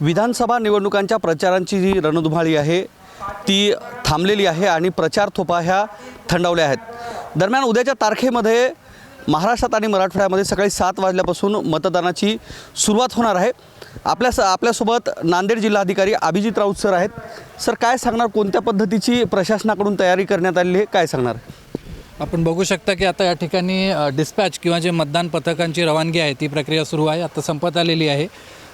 विधानसभा निवडणुकांच्या प्रचारांची जी रणधुमाळी आहे ती थांबलेली आहे आणि प्रचार थोपा ह्या थंडावल्या आहेत. दरम्यान उद्याच्या तारखेमध्ये महाराष्ट्रात आणि मराठवाड्यामध्ये सकाळी सात वाजल्यापासून मतदानाची सुरुवात होणार आहे. आपल्या स आपल्यासोबत नांदेड जिल्हाधिकारी अभिजित राऊत सर आहेत. सर काय सांगणार? कोणत्या पद्धतीची प्रशासनाकडून तयारी करण्यात आलेली आहे? काय सांगणार? आपण बघू शकता की आता या ठिकाणी डिस्पॅच किंवा जे मतदान पथकांची रवानगी आहे ती प्रक्रिया सुरू आहे. आता संपत आलेली आहे.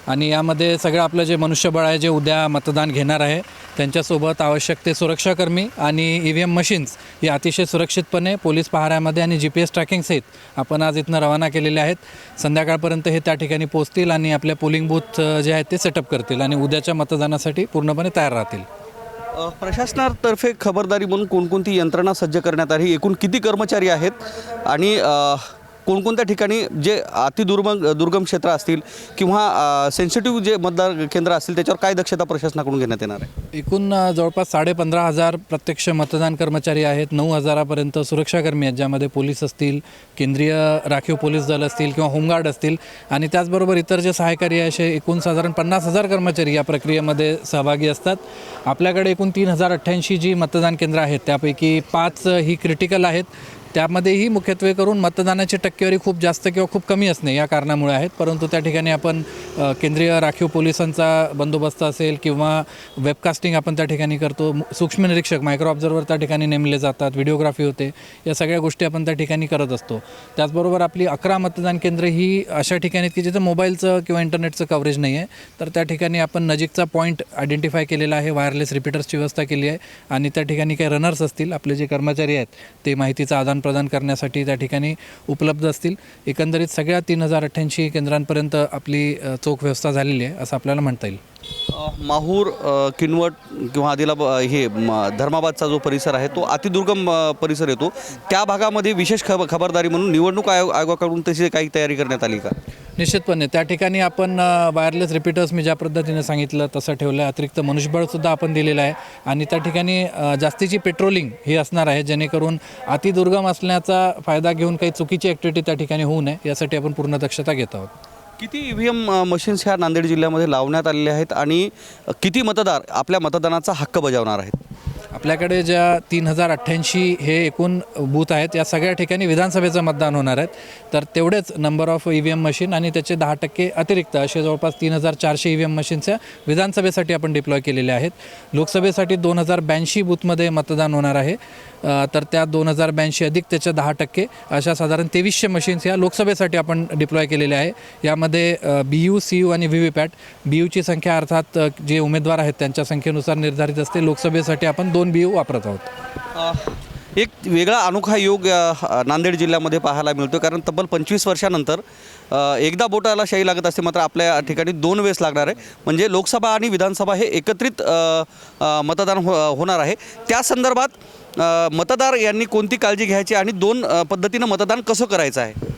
आणि यामध्ये सगळं आपलं जे मनुष्यबळ आहे जे उद्या मतदान घेणार आहे त्यांच्यासोबत आवश्यक ते सुरक्षाकर्मी आणि ई व्ही एम मशीन्स हे अतिशय सुरक्षितपणे पोलीस पहाऱ्यामध्ये आणि जी पी एस ट्रॅकिंगसहित आपण आज इथनं रवाना केलेले आहेत. संध्याकाळपर्यंत हे त्या ठिकाणी पोचतील आणि आपल्या पोलिंग बूथ जे आहेत ते सेटअप करतील आणि उद्याच्या मतदानासाठी पूर्णपणे तयार राहतील. प्रशासनातर्फे खबरदारी म्हणून कोणकोणती यंत्रणा सज्ज करण्यात आली? एकूण किती कर्मचारी आहेत? आणि कोणकोणत्या ठिकाणी जे अतिदुर्म दुर्गम क्षेत्र असतील किंवा सेन्सिटिव्ह जे मतदार केंद्र असतील त्याच्यावर काय दक्षता प्रशासनाकडून घेण्यात येणार आहे? एकूण जवळपास साडेपंधरा हजार प्रत्यक्ष मतदान कर्मचारी आहेत. नऊ हजारापर्यंत सुरक्षाकर्मी आहेत ज्यामध्ये पोलीस असतील केंद्रीय राखीव पोलीस दल असतील किंवा होमगार्ड असतील. आणि त्याचबरोबर इतर जे सहायकारी असे एकूण साधारण पन्नास हजार कर्मचारी या प्रक्रियेमध्ये सहभागी असतात. आपल्याकडे एकूण तीन हजार अठ्ठ्याऐंशी जी मतदान केंद्र आहेत त्यापैकी पाच ही क्रिटिकल आहेत. त्यामध्येही मुख्यत्वे करून मतदानाची टक्केवारी खूप जास्त किंवा खूप कमी असणे या कारणामुळे आहेत. परंतु त्या ठिकाणी आपण केंद्रीय राखीव पोलिसांचा बंदोबस्त असेल किंवा वेबकास्टिंग आपण त्या ठिकाणी करतो. सूक्ष्म निरीक्षक मायक्रो ऑब्झर्वर त्या ठिकाणी नेमले जातात व्हिडिओग्राफी होते. या सगळ्या गोष्टी आपण त्या ठिकाणी करत असतो. त्याचबरोबर आपली अकरा मतदान केंद्र ही अशा ठिकाणी की जिथं मोबाईलचं किंवा इंटरनेटचं कव्हरेज नाही आहे. तर त्या ठिकाणी आपण नजीकचा पॉईंट आयडेंटिफाय केलेला आहे वायरलेस रिपीटर्सची व्यवस्था केली आहे. आणि त्या ठिकाणी काही रनर्स असतील आपले जे कर्मचारी आहेत ते माहितीचा आदान प्रदान करण्यासाठी त्या ठिकाणी उपलब्ध असतील. एकंदरीत सगळ्या तीन हजार अठ्ठ्याऐंशी केंद्रांपर्यंत आपली चोख व्यवस्था झालेली आहे असं आपल्याला म्हणता येईल. माहूर किनवट किंवा आदिलाब हे धर्माबादचा जो परिसर आहे तो अतिदुर्गम परिसर येतो. त्या भागामध्ये विशेष खब खबरदारी म्हणून निवडणूक आयोग आयोगाकडून तशी काही तयारी करण्यात आली का? निश्चितपणे. त्या ठिकाणी आपण वायरलेस रिपीटर्स मी ज्या पद्धतीने सांगितलं तसं ठेवलं आहे अतिरिक्त मनुष्यबळसुद्धा आपण दिलेलं आहे. आणि त्या ठिकाणी जास्तीची पेट्रोलिंग ही असणार आहे जेणेकरून अतिदुर्गम असण्याचा फायदा घेऊन काही चुकीची ॲक्टिव्हिटी त्या ठिकाणी होऊ नये यासाठी आपण पूर्ण दक्षता घेत आहोत. किती ई व्ही एम मशीन्स ह्या नांदेड जिल्ह्यामध्ये लावण्यात आलेल्या आहेत आणि किती मतदार आपल्या मतदानाचा हक्क बजावणार आहेत? आपल्याकडे ज्या तीन हजार अठ्ठ्याऐंशी हे एकूण बूथ आहेत या सगळ्या ठिकाणी विधानसभेचं मतदान होणार आहेत. तर तेवढेच number of E V M machine आणि त्याचे दहा टक्के अतिरिक्त असे जवळपास तीन हजार चारशे ई व्ही एम मशीनच्या विधानसभेसाठी आपण डिप्लॉय केलेले आहेत. लोकसभेसाठी दोन हजार ब्याऐंशी बूथमध्ये मतदान होणार आहे. तर त्या दोन हजार ब्याऐंशी अधिक त्याच्या दहा टक्के अशा साधारण तेवीसशे मशीन्स या लोकसभेसाठी आपण डिप्लॉय केलेल्या आहे. यामध्ये बी यू सी यू आणि व्ही व्ही पॅट बी यूची संख्या अर्थात जे उमेदवार आहेत त्यांच्या संख्येनुसार निर्धारित असते. लोकसभेसाठी आपण दोन बी यू वापरत आहोत. एक वेगळा अनोखा योग नांदेड जिल्ह्यामध्ये पाहायला मिळतो कारण तब्बल पंचवीस वर्षानंतर एकदा बोटाला शाही लागत असते मात्र आपल्या ठिकाणी दोन वेळेस लागणार आहे. म्हणजे लोकसभा आणि विधानसभा हे एकत्रित मतदान हो होणार आहे. त्या संदर्भात मतदार यांनी कोणती काळजी घ्यायची आणि दोन पद्धतीनं मतदान कसं करायचं आहे?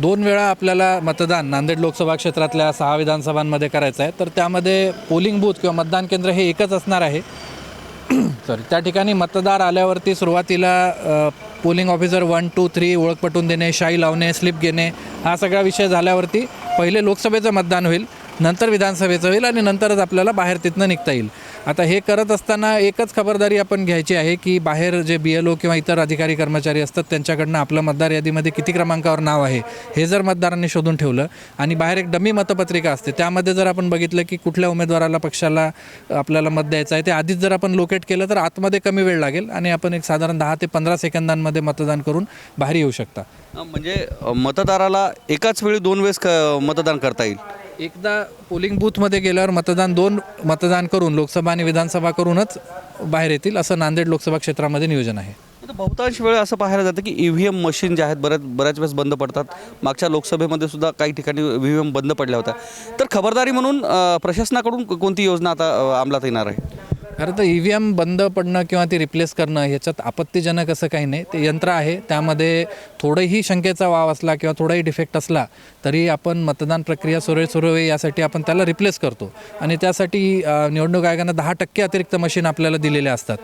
दोन वेळा आपल्याला मतदान नांदेड लोकसभा क्षेत्रातल्या सहा विधानसभांमध्ये करायचं आहे. तर त्यामध्ये पोलिंग बूथ किंवा मतदान केंद्र हे एकच असणार आहे. सॉरी त्या ठिकाणी मतदार आल्यावरती सुरुवातीला polling officer one two three ओळख पटवून देणे शाई लावणे स्लिप घेणे हा सगळा विषय झाल्यावरती पहिले लोकसभेचं मतदान होईल. नंतर विधानसभेचं होईल आणि नंतरच आपल्याला बाहेर तिथनं निघता येईल. आता हे करत असताना एकच खबरदारी आपण घ्यायची आहे की बाहेर जे बी एल ओ किंवा इतर अधिकारी कर्मचारी असतात त्यांच्याकडनं आपलं मतदार यादीमध्ये किती क्रमांकावर नाव आहे हे जर मतदारांनी शोधून ठेवलं आणि बाहेर एक डमी मतपत्रिका असते त्यामध्ये जर आपण बघितलं की कुठल्या उमेदवाराला पक्षाला आपल्याला मत द्यायचं आहे ते आधीच जर आपण लोकेट केलं तर आतमध्ये कमी वेळ लागेल आणि आपण एक साधारण दहा ते पंधरा सेकंदांमध्ये मतदान करून बाहेर येऊ शकता. म्हणजे मतदाराला एकाच वेळी दोन वेळेस मतदान करता येईल. एकदा पोलिंग बूथमध्ये गेल्यावर मतदान दोन मतदान करून लोकसभा आणि विधानसभा करूनच बाहेर येतील असं नांदेड लोकसभा क्षेत्रामध्ये नियोजन आहे. बहुतांश वेळ असं पाहायला जातं की ई व्ही एम मशीन ज्या आहेत बऱ्याच बऱ्याच वेळेस बंद पडतात. मागच्या लोकसभेमध्ये सुद्धा काही ठिकाणी व्ही एम बंद पडल्या होत्या. तर खबरदारी म्हणून प्रशासनाकडून कोणती योजना आता अंमलात येणार आहे? खरं तर ई व्ही एम बंद पडणं किंवा ती रिप्लेस करणं ह्याच्यात आपत्तीजनक असं काही नाही. ते यंत्र आहे त्यामध्ये थोडंही शंकेचा वाव असला किंवा थोडाही डिफेक्ट असला तरी आपण मतदान प्रक्रिया सुरळीत सुरू होईल यासाठी आपण त्याला रिप्लेस करतो. आणि त्यासाठी निवडणूक आयोगानं दहा टक्के अतिरिक्त मशीन आपल्याला दिलेल्या असतात.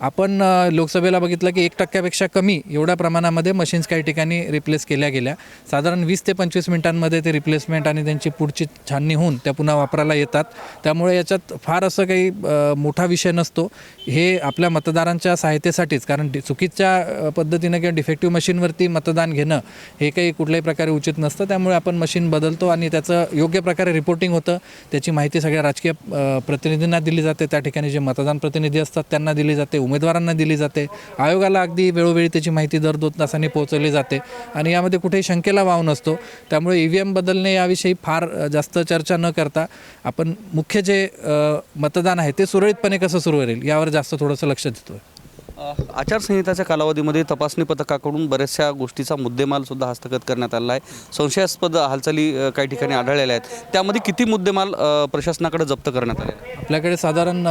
आपण लोकसभेला बघितलं की एक टक्क्यापेक्षा कमी एवढ्या प्रमाणामध्ये मशीन्स काही ठिकाणी रिप्लेस केल्या गेल्या. साधारण वीस ते पंचवीस मिनिटांमध्ये ते रिप्लेसमेंट आणि त्यांची पुढची छाननी होऊन त्या पुन्हा वापराला येतात. त्यामुळे याच्यात फार असं काही मोठा विषय नसतो. हे आपल्या मतदारांच्या सहायतेसाठीच कारण चुकीच्या पद्धतीनं किंवा डिफेक्टिव्ह मशीनवरती मतदान घेणं हे काही कुठल्याही प्रकारे उचित नसतं. त्यामुळे आपण मशीन बदलतो आणि त्याचं योग्य प्रकारे रिपोर्टिंग होतं. त्याची माहिती सगळ्या राजकीय प्रतिनिधींना दिली जाते. त्या ठिकाणी जे मतदान प्रतिनिधी असतात त्यांना दिली जाते. उमेदवारांना दिली जाते. आयोगाला अगदी वेळोवेळी त्याची माहिती दर दोन तासांनी पोहोचवली जाते आणि यामध्ये कुठेही शंकेला वाव नसतो. त्यामुळे ई व्ही एम बदलणे याविषयी फार जास्त चर्चा न करता आपण मुख्य जे मतदान आहे ते सुरळीतपणे कसं सुरू राहील यावर जास्त थोडंसं लक्ष देतो आचारसंहिताच्या कालावधीमध्ये तपासणी पथकाकडून बऱ्याचशा गोष्टीचा मुद्देमाल सुद्धा हस्तगत करण्यात आला आहे. संशयास्पद हालचाली काही ठिकाणी आढळलेल्या आहेत. त्यामध्ये किती मुद्देमाल प्रशासनाकडे जप्त करण्यात आले? आपल्याकडे साधारण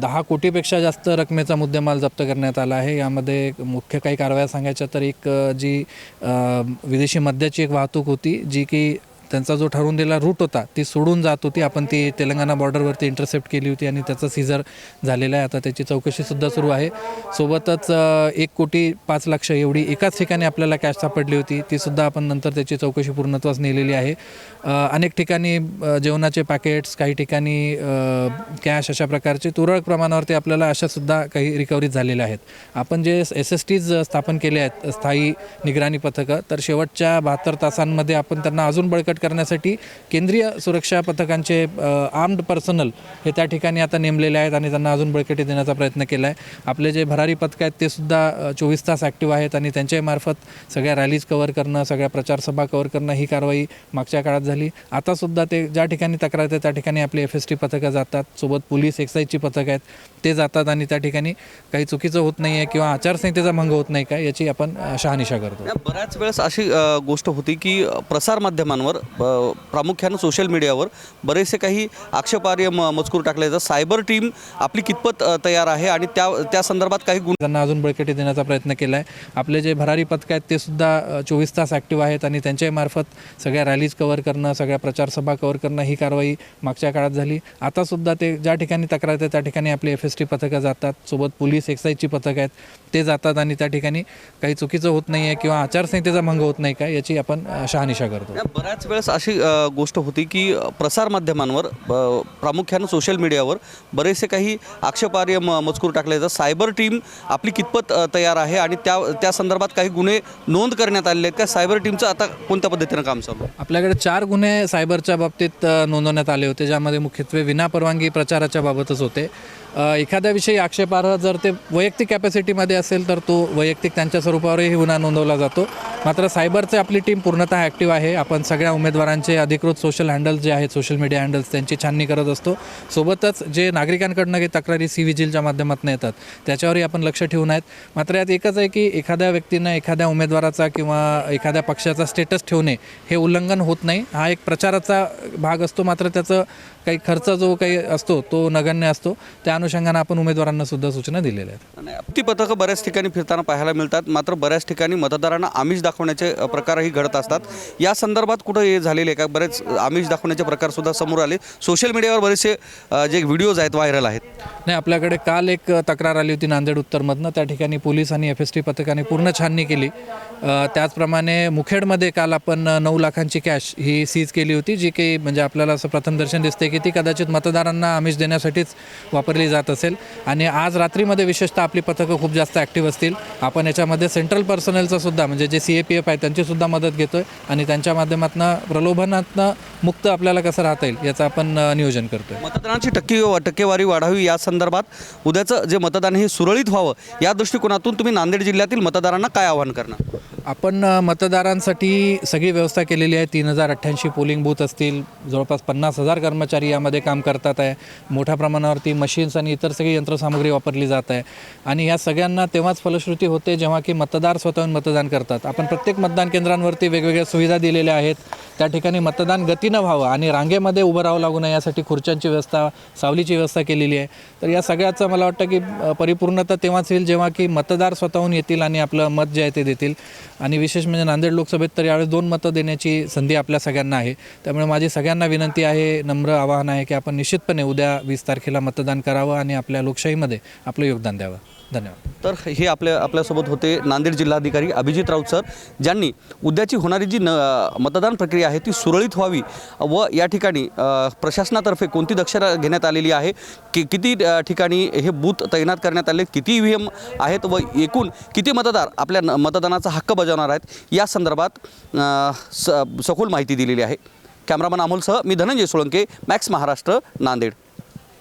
दहा कोटीपेक्षा जास्त रकमेचा मुद्देमाल जप्त करण्यात आला आहे. यामध्ये मुख्य काही कारवाया सांगायच्या तर एक जी विदेशी मद्याची एक वाहतूक होती जी की त्यांचा जो ठरवून दिलेला रूट होता ती सोडून जात होती. आपण ती तेलंगणा बॉर्डरवरती इंटरसेप्ट केली होती आणि त्याचं सीझर झालेला आहे. आता त्याची चौकशीसुद्धा सुरू आहे. सोबतच एक कोटी पाच लाख एवढी एकाच ठिकाणी आपल्याला कॅश सापडली होती. तीसुद्धा आपण नंतर त्याची चौकशी पूर्णत्वास नेलेली आहे. अनेक ठिकाणी जेवणाचे पॅकेट्स काही ठिकाणी कॅश अशा प्रकारचे तुरळक प्रमाणावरती आपल्याला अशासुद्धा काही रिकव्हरी झालेल्या आहेत. आपण जे एस एस टीज स्थापन केले आहेत स्थायी निगराणी पथकं तर शेवटच्या बहात्तर तासांमध्ये आपण त्यांना अजून बळकट करण्यासाठी केंद्रीय सुरक्षा पथकांचे आर्म्ड पर्सनल हे त्या ठिकाणी आता नेमलेले आहेत आणि त्यांना अजून बळकटी देण्याचा प्रयत्न केला आहे आपले जे भरारी पथक आहेत ते सुद्धा चोवीस तास ॲक्टिव्ह आहेत आणि त्यांच्यामार्फत सगळ्या रॅलीज कव्हर करणं सगळ्या प्रचारसभा कव्हर करणं ही कारवाई मागच्या काळात झाली. आता सुद्धा ते ज्या ठिकाणी तक्रार येते त्या ठिकाणी आपले एफ एस टी पथकं जातात. सोबत पोलीस एक्साईजची पथकं आहेत. ते जातात आणि त्या ठिकाणी काही चुकीचं होत नाही आहे किंवा आचारसंहितेचा भंग होत नाही का याची आपण शहानिशा करतो. बऱ्याच वेळेस अशी गोष्ट होती की प्रसार प्रसारमाध्यमांवर प्रामुख्यानं सोशल मीडियावर बरेचसे काही आक्षेपार्ह म मजकूर टाकले जातात. सायबर टीम आपली कितपत तयार आहे आणि त्या त्या संदर्भात काही गुन्हे त्यांना अजून बळकटी देण्याचा प्रयत्न केला आहे आपले जे भरारी पथक आहेत ते सुद्धा चोवीस तास ॲक्टिव्ह आहेत आणि त्यांच्याही मार्फत सगळ्या रॅलीज कव्हर करणं सगळ्या प्रचारसभा कव्हर करणं ही कारवाई मागच्या काळात झाली. आता सुद्धा ते ज्या ठिकाणी तक्रार येते त्या ठिकाणी आपली एफ एस टी पथकं जातात. सोबत पोलीस एक्साईजची पथकं आहेत ते जातात आणि त्या ठिकाणी काही चुकीचं होत नाही आहे किंवा आचारसंहितेचा भंग होत नाही का याची आपण शहानिशा करतो. बऱ्याच वेळेस अशी गोष्ट होती की प्रसारमाध्यमांवर प्रामुख्यानं सोशल मीडियावर बरेचसे काही आक्षेपार्ह म मजकूर टाकले जातात. सायबर टीम आपली कितपत तयार आहे आणि त्या त्या संदर्भात काही गुन्हे नोंद करण्यात आलेले आहेत का? सायबर टीमचं आता कोणत्या पद्धतीनं काम चालू आहे? आपल्याकडे चार गुन्हे सायबरच्या बाबतीत नोंदवण्यात आले होते ज्यामध्ये मुख्यत्वे विनापरवानगी प्रचाराच्या बाबतच होते. एखाद्या विषयी आक्षेपार्ह जर ते वैयक्तिक कॅपॅसिटीमध्ये असेल तर तो वैयक्तिक त्यांच्या स्वरूपावरही गुन्हा नोंदवला जातो. मात्र सायबरचे आपली टीम पूर्णतः ॲक्टिव्ह आहे. आपण सगळ्या उमेदवारांचे अधिकृत सोशल हँडल्स जे आहेत सोशल मीडिया हँडल्स त्यांची छाननी करत असतो. सोबतच जे नागरिकांकडनं काही तक्रारी सी विजिलच्या माध्यमातून येतात त्याच्यावरही आपण लक्ष ठेवून आहेत. मात्र यात एकच आहे की एखाद्या व्यक्तीनं एखाद्या उमेदवाराचा किंवा एखाद्या पक्षाचा स्टेटस ठेवणे हे उल्लंघन होत नाही. हा एक प्रचाराचा भाग असतो मात्र त्याचं काही खर्च जो काही असतो तो नगण्य असतो. त्या अनुषंगानं आपण उमेदवारांना सुद्धा सूचना दिलेल्या आहेत. आपती पथकं बऱ्याच ठिकाणी फिरताना पाहायला मिळतात. मात्र बऱ्याच ठिकाणी मतदारांना आमिष दाखवण्याचे प्रकारही घडत असतात. या संदर्भात कुठं हे झालेले आहे का? बरेच आमिष दाखवण्याचे प्रकार सुद्धा समोर आले. सोशल मीडियावर बरेचसे जे व्हिडिओज आहेत व्हायरल आहेत. नाही आपल्याकडे काल एक तक्रार आली होती नांदेड उत्तरमधनं. त्या ठिकाणी पोलीस आणि एफ एस टी पथकाने पूर्ण छाननी केली. त्याचप्रमाणे मुखेडमध्ये काल आपण नऊ लाखांची कॅश ही सीज केली होती जी काही म्हणजे आपल्याला असं प्रथम दर्शन दिसते की ती कदाचित मतदारांना आमिष देण्यासाठीच वापरली जात असेल. आणि आज रात्रीमध्ये विशेषतः आपली पथकं खूप जास्त ॲक्टिव्ह असतील. आपण याच्यामध्ये सेंट्रल पर्सनलचं सुद्धा म्हणजे जे सी ए पी एफ आहे त्यांचीसुद्धा मदत मदत घेतोय. आणि त्यांच्या माध्यमातून प्रलोभनातनं मुक्त आपल्याला कसं राहता येईल याचं आपण नियोजन नियोजन करतोय. मतदानाची टक्के टक्केवारी वाढावी या संदर्भात उद्याचं जे मतदान हे सुरळीत व्हावं या दृष्टिकोनातून तुम्ही नांदेड जिल्ह्यातील मतदारांना काय आवाहन करणार? आपण मतदारांसाठी सगळी व्यवस्था केलेली आहे. तीन हजार अठ्ठ्याऐंशी पोलिंग बूथ असतील. जवळपास पन्नास हजार कर्मचारी यामध्ये काम करतात आहे. मोठ्या प्रमाणावरती मशीन्स आणि इतर सगळी यंत्रसामग्री वापरली जात आहे. आणि या सगळ्यांना तेव्हाच फलश्रुती होते जेव्हा की मतदार स्वतःहून मतदान करतात. आपण प्रत्येक मतदान केंद्रांवरती वेगवेगळ्या सुविधा दिलेल्या आहेत. त्या ठिकाणी मतदान गतीनं व्हावं आणि रांगेमध्ये उभं राहावं लागू नये यासाठी खुर्च्यांची व्यवस्था सावलीची व्यवस्था केलेली आहे. तर या सगळ्याचं मला वाटतं की परिपूर्णता तेव्हाच होईल जेव्हा की मतदार स्वतःहून येतील आणि आपलं मत जे आहे ते देतील. आणि विशेष म्हणजे नांदेड लोकसभेत तर यावेळेस दोन मतं देण्याची संधी आपल्या सगळ्यांना आहे. त्यामुळे माझी सगळ्यांना विनंती आहे नम्र आवाहन आहे की आपण निश्चितपणे उद्या वीस तारखेला मतदान करावं आणि आपल्या लोकशाहीमध्ये आपलं योगदान द्यावं. धन्यवाद. तर हे आपल्या आपल्यासोबत होते नांदेड जिल्हाधिकारी अभिजित राऊत सर ज्यांनी उद्याची होणारी जी न मतदान प्रक्रिया आहे ती सुरळीत व्हावी व या ठिकाणी प्रशासनातर्फे कोणती दक्षता घेण्यात आलेली आहे कि किती ठिकाणी हे बूथ तैनात करण्यात आले किती ई व्ही एम आहेत व एकूण किती मतदार आपल्या न- मतदानाचा हक्क बजावणार आहेत या संदर्भात स सखोल माहिती दिलेली आहे. कॅमेरामन अमोलसह मी धनंजय सोळंके मॅक्स महाराष्ट्र नांदेड.